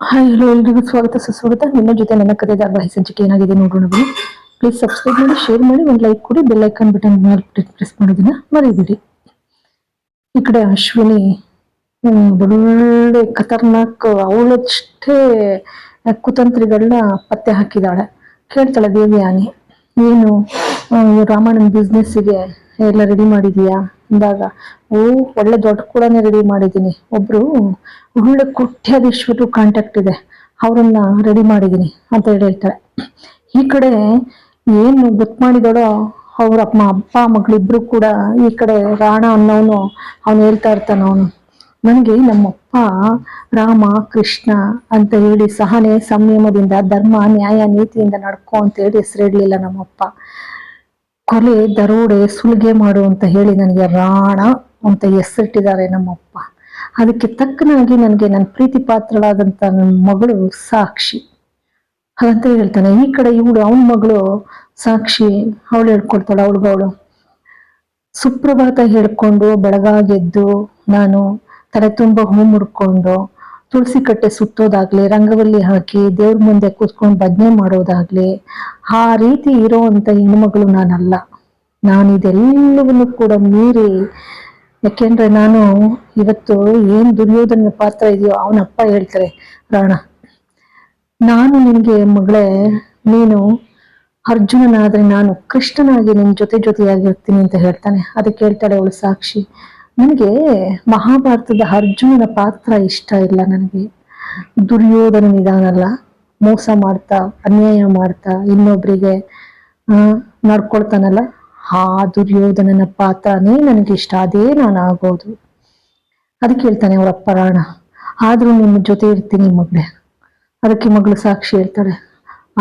Hi hello ಎಲ್ರಿಗೂ ಸ್ವಾಗತ, ಸುಸ್ವಾಗತ. ನಿಮ್ಮ ಜೊತೆ ನನ್ನ ಕತೆ ಧಾರಾವಾಹಿ ಏನಾಗಿದೆ ನೋಡೋಣ ಬನ್ನಿ. ಪ್ಲೀಸ್ ಸಬ್ಸ್ಕ್ರೈಬ್ ಮಾಡಿ ಶೇರ್ ಮಾಡಿ, ಒಂದು ಲೈಕ್ ಕೊಡಿ ಬೆಲ್ ಐಕಾನ್ ಬಟನ್ ಪ್ರೆಸ್ ಮಾಡೋದನ್ನ ಮರಿಬೇಡಿ. ಈ ಕಡೆ ಅಶ್ವಿನಿ ಒಳ್ಳೆ ಖತರ್ನಾಕ್, ಅವಳಷ್ಟೇ ಕುತಂತ್ರಿಗಳನ್ನ ಪತ್ತೆ ಹಾಕಿದಾಳೆ. ಕೇಳ್ತಾಳೆ, ದೇವಿಯಾನಿ ಏನು ರಾಮಾಯಣ ಬಿಸ್ನೆಸ್ಸಿಗೆ ಎಲ್ಲ ರೆಡಿ ಮಾಡಿದೀಯಾ? ಅಂದಾಗ, ಓ, ಒಳ್ಳೆ ದೊಡ್ಡ ಕೂಡ ರೆಡಿ ಮಾಡಿದ್ದೀನಿ. ಒಬ್ರು ಒಳ್ಳೆ ಕೋಟ್ಯಾಧೀಶ್ವರು ಕಾಂಟ್ಯಾಕ್ಟ್ ಇದೆ. ಅವರನ್ನ ರೆಡಿ ಮಾಡಿದ್ದೀನಿ ಅಂತ ಹೇಳಿ ಹೇಳ್ತಾಳೆ ಈ ಕಡೆ ಏನು ಗೊತ್ತು ಮಾಡಿದಳೋ, ಅವ್ರ ಅಮ್ಮ, ಅಪ್ಪ, ಮಗಳಿಬ್ರು ಕೂಡ ಈ ಕಡೆ ರಾಣ ಅನ್ನೋನು ಅವನು ಹೇಳ್ತಾ ಇರ್ತಾನ ಅವನು. ನನಗೆ ನಮ್ಮಪ್ಪ ರಾಮ, ಕೃಷ್ಣ ಅಂತ ಹೇಳಿ ಸಹನೆ, ಸಂಯಮದಿಂದ, ಧರ್ಮ, ನ್ಯಾಯ, ನೀತಿಯಿಂದ ನಡ್ಕೋ ಅಂತ ಹೇಳಿ ಹೆಸರಿಡ್ಲಿಲ್ಲ ನಮ್ಮಪ್ಪ. ಕೊಲೆ, ದರೋಡೆ, ಸುಲಿಗೆ ಮಾಡು ಅಂತ ಹೇಳಿ ನನಗೆ ರಾಣ ಅಂತ ಹೆಸರಿಟ್ಟಿದ್ದಾರೆ ನಮ್ಮಪ್ಪ. ಅದಕ್ಕೆ ತಕ್ಕನಾಗಿ ನನಗೆ ನನ್ನ ಪ್ರೀತಿ ಪಾತ್ರಳಾದಂಥ ನನ್ನ ಮಗಳು ಸಾಕ್ಷಿ. ಹಾಗಂತ ಹೇಳ್ತಾನೆ, ಈ ಕಡೆ ಇವಳು ಅವನ ಮಗಳು ಸಾಕ್ಷಿ, ಅವಳು ಹೇಳ್ಕೊಡ್ತಾಳೆ ಅವಳಿಗವಳು ಸುಪ್ರಭಾತ ಹೇಳ್ಕೊಂಡು ಬೆಳಗಾಗೆದ್ದು ನಾನು ತಲೆ ತುಂಬ ಹೂ ಮುಡ್ಕೊಂಡು ತುಳಸಿ ಕಟ್ಟೆ ಸುತ್ತೋದಾಗ್ಲಿ, ರಂಗವಲ್ಲಿ ಹಾಕಿ ದೇವ್ರ ಮುಂದೆ ಕೂತ್ಕೊಂಡು ಭಜನೆ ಮಾಡೋದಾಗ್ಲಿ, ಆ ರೀತಿ ಇರೋವಂಥ ಹೆಣ್ಮಗಳು ನಾನಲ್ಲ. ನಾನು ಇದೆಲ್ಲವನ್ನು ಕೂಡ ಮೀರಿ, ಯಾಕೆಂದ್ರೆ ನಾನು ಇವತ್ತು ಏನ್ ದುರ್ಯೋಧನ ಪಾತ್ರ ಇದೆಯೋ ಅವನಪ್ಪ ಹೇಳ್ತಾರೆ, ರಾಣ, ನಾನು ನಿನಗೆ ಮಗಳೇ, ನೀನು ಅರ್ಜುನನಾದ್ರೆ ನಾನು ಕೃಷ್ಣನಾಗಿ ನಿನ್ ಜೊತೆ ಜೊತೆಯಾಗಿರ್ತೀನಿ ಅಂತ ಹೇಳ್ತಾನೆ. ಅದಕ್ಕೆ ಹೇಳ್ತಾಳೆ ಅವಳು ಸಾಕ್ಷಿ. ನನಗೆ ಮಹಾಭಾರತದ ಅರ್ಜುನನ ಪಾತ್ರ ಇಷ್ಟ ಇಲ್ಲ ನನಗೆ. ದುರ್ಯೋಧನ ನಿಧಾನಲ್ಲ ಮೋಸ ಮಾಡ್ತಾ, ಅನ್ಯಾಯ ಮಾಡ್ತಾ, ಇನ್ನೊಬ್ರಿಗೆ ನಡ್ಕೊಳ್ತಾನಲ್ಲ? ಆ ದುರ್ಯೋಧನನ ಪಾತ್ರನೇ ನನಗೆ ಇಷ್ಟ. ಅದೇ ನಾನು ಆಗೋದು. ಅದಕ್ಕೆ ಹೇಳ್ತಾನೆ ಅವರ ಪರಾಣ ಆದ್ರೂ ನಿಮ್ಮ ಜೊತೆ ಇರ್ತೀನಿ ಮಗಳೇ ಅದಕ್ಕೆ ಮಗಳು ಸಾಕ್ಷಿ ಹೇಳ್ತಾಳೆ.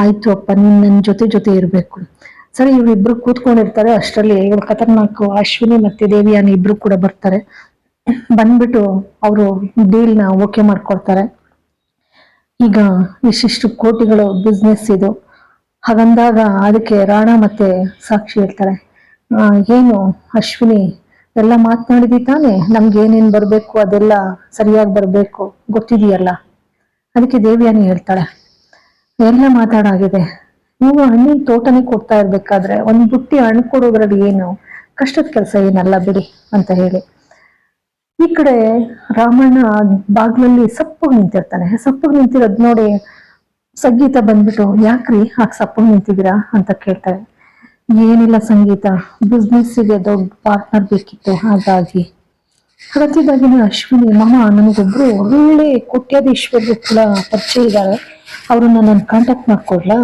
ಆಯ್ತು ಅಪ್ಪ, ನೀನು ನನ್ನ ಜೊತೆ ಜೊತೆ ಇರಬೇಕು. ಸರಿ ಇವ್ರಿಬ್ರು ಕೂತ್ಕೊಂಡಿರ್ತಾರೆ. ಅಷ್ಟರಲ್ಲಿ ಇವ್ರ ಖತರ್ನಾಕ್ ಅಶ್ವಿನಿ ಮತ್ತೆ ದೇವಿಯಾನಿ ಇಬ್ರು ಕೂಡ ಬರ್ತಾರೆ. ಬಂದ್ಬಿಟ್ಟು ಅವರು ಡೀಲ್ನ ಓಕೆ ಮಾಡ್ಕೊಡ್ತಾರೆ. ಈಗ ಇಷ್ಟಿಷ್ಟು ಕೋಟಿಗಳು ಬಿಸ್ನೆಸ್ ಇದು. ಹಾಗಂದಾಗ ಅದಕ್ಕೆ ರಾಣ ಮತ್ತೆ ಸಾಕ್ಷಿ ಹೇಳ್ತಾರೆ. ಏನು ಅಶ್ವಿನಿ, ಎಲ್ಲ ಮಾತನಾಡಿದಿ ತಾನೆ? ನಮ್ಗೆ ಏನೇನ್ ಬರ್ಬೇಕು, ಅದೆಲ್ಲ ಸರಿಯಾಗಿ ಬರ್ಬೇಕು, ಗೊತ್ತಿದೆಯಲ್ಲ? ಅದಕ್ಕೆ ದೇವಿಯಾನಿ ಹೇಳ್ತಾಳೆ. ಎಲ್ಲ ಮಾತಾಡಾಗಿದೆ. ನೀವು ಹಣ್ಣಿನ ತೋಟನೇ ಕೊಡ್ತಾ ಇರ್ಬೇಕಾದ್ರೆ ಒಂದ್ ಬುಟ್ಟಿ ಹಣ್ಣು ಕೊಡೋದ್ರಲ್ಲಿ ಏನು ಕಷ್ಟದ ಕೆಲಸ ಏನಲ್ಲ ಬಿಡಿ ಅಂತ ಹೇಳಿ. ಈ ಕಡೆ ರಾಮಣ್ಣ ಬಾಗ್ಲಲ್ಲಿ ಸಪ್ಪಗ್ ನಿಂತಿರ್ತಾನೆ. ಸಪ್ಪಗ್ ನಿಂತಿರೋದ್ ನೋಡಿ ಸಂಗೀತ ಬಂದ್ಬಿಟ್ಟು, ಯಾಕ್ರಿ ಹಾಕ್ ಸಪ್ಪಗ್ ನಿಂತಿದ್ದೀರಾ? ಅಂತ ಕೇಳ್ತಾರೆ. ಏನಿಲ್ಲ ಸಂಗೀತ ಬಿಸ್ನೆಸ್ಸಿಗೆ ದೊಡ್ಡ ಪಾರ್ಟ್ನರ್ ಬೇಕಿತ್ತು, ಹಾಗಾಗಿ. ಪ್ರತಿದಾಗಿನ ಅಶ್ವಿನಿ, ಮಾಮ ನನಗೊಬ್ರು ಒಳ್ಳೆ ಕೋಟ್ಯಾಧೀಶ್ವರರು ಕೂಡ ಪರಿಚಯ ಇದ್ದಾರೆ. ಅವ್ರನ್ನ ನಾನು ಕಾಂಟ್ಯಾಕ್ಟ್ ಮಾಡ್ಕೊಡ್ಲಾ?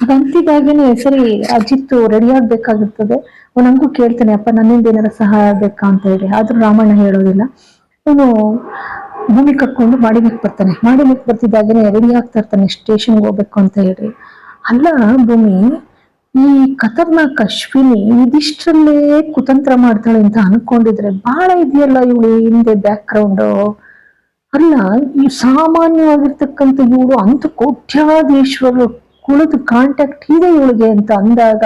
ಹಾಗಂತಿದಾಗೇನೆ ಸರಿ ಅಜಿತ್ ರೆಡಿ ಆಗ್ಬೇಕಾಗಿರ್ತದೆ. ಅವನಂಗೂ ನಂಗೂ ಕೇಳ್ತಾನೆ, ಅಪ್ಪ ನನ್ನಿಂದ ಏನಾರ ಸಹಾಯ ಆಗ್ಬೇಕಾ ಅಂತ ಹೇಳಿ. ಆದ್ರೂ ರಾಮಣ್ಣ ಹೇಳೋದಿಲ್ಲ. ಅವನು ಭೂಮಿ ಕಟ್ಕೊಂಡು ಮಾಡಿಲಿಕ್ಕೆ ಬರ್ತಾನೆ. ಮಾಡಿಲಿಕ್ಕೆ ಬರ್ತಿದ್ದಾಗೇನೆ ರೆಡಿ ಆಗ್ತಾ ಇರ್ತಾನೆ ಸ್ಟೇಷನ್ಗೆ ಹೋಗ್ಬೇಕು ಅಂತ ಹೇಳಿ. ಅಲ್ಲ ಭೂಮಿ, ಈ ಖತರ್ನಾಕ್ ಅಶ್ವಿನಿ ಇದಿಷ್ಟರಲ್ಲೇ ಕುತಂತ್ರ ಮಾಡ್ತಾಳೆ ಅಂತ ಅನ್ಕೊಂಡಿದ್ರೆ ಬಹಳ ಇದೆಯಲ್ಲ ಇವಳು ಹಿಂದೆ ಬ್ಯಾಕ್ ಗ್ರೌಂಡ್ ಅಲ್ಲ, ಈ ಸಾಮಾನ್ಯವಾಗಿರ್ತಕ್ಕಂಥ ಇವಳು ಅಂತ ಕೋಟ್ಯಾಧೀಶ್ವರರು ಕುಳಿತು ಕಾಂಟ್ಯಾಕ್ಟ್ ಇದೆ ಇವಳಿಗೆ ಅಂತ ಅಂದಾಗ,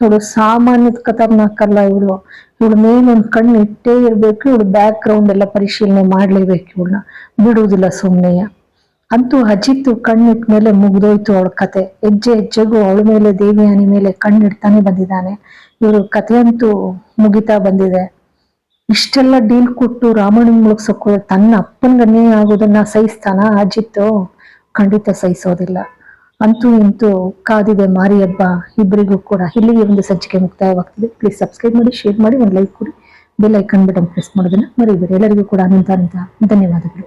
ಇವಳು ಸಾಮಾನ್ಯದ ಕತರ್ನಾಕಲ್ಲ ಇವಳು. ಇವಳು ಮೇಲೆ ಒಂದು ಕಣ್ಣು ಇಟ್ಟೇ ಇರಬೇಕು, ಇವಳು ಬ್ಯಾಕ್ ಗ್ರೌಂಡ್ ಎಲ್ಲ ಪರಿಶೀಲನೆ ಮಾಡ್ಲೇಬೇಕು ಇವಳನ್ನ. ಬಿಡುವುದಿಲ್ಲ ಸುಮ್ಮನೆಯ ಅಂತೂ ಅಜಿತ್ ಕಣ್ಣಿಟ್ಟ ಮೇಲೆ ಮುಗ್ದೋಯ್ತು ಅವಳ ಕತೆ. ಹೆಜ್ಜೆ ಹೆಜ್ಜೆಗೂ ಅವಳ ಮೇಲೆ, ದೇವಿಯಾನಿ ಮೇಲೆ ಕಣ್ಣಿಡ್ತಾನೆ ಬಂದಿದ್ದಾನೆ. ಇವರು ಕತೆ ಅಂತೂ ಮುಗಿತಾ ಬಂದಿದೆ. ಇಷ್ಟೆಲ್ಲ ಡೀಲ್ ಕೊಟ್ಟು ರಾಮಣ್ಣನ ಮುಳುಗ್ಸೋಕೆ ತನ್ನ ಅಪ್ಪನಿಗೆ ಆಗೋದನ್ನ ಸಹಿಸ್ತಾನ ಅಜಿತ್ತು ಖಂಡಿತ ಸಹಿಸೋದಿಲ್ಲ. ಅಂತೂ ಇಂತೂ ಕಾದಿದೆ ಮಾರಿ ಹಬ್ಬ ಇಬ್ಬರಿಗೂ ಕೂಡ ಇಲ್ಲಿಗೆ ಒಂದು ಸಂಚಿಕೆ ಮುಕ್ತಾಯವಾಗ್ತದೆ. ಪ್ಲೀಸ್ ಸಬ್ಸ್ಕ್ರೈಬ್ ಮಾಡಿ ಶೇರ್ ಮಾಡಿ, ಒಂದು ಲೈಕ್ ಕೊಡಿ. ಬೆಲ್ ಐಕನ್ ಬಟನ್ ಪ್ರೆಸ್ ಮಾಡೋದನ್ನ ಮರಿಬೇಡಿ. ಎಲ್ಲರಿಗೂ ಕೂಡ ಅನಂತ ಅನಂತ ಧನ್ಯವಾದಗಳು.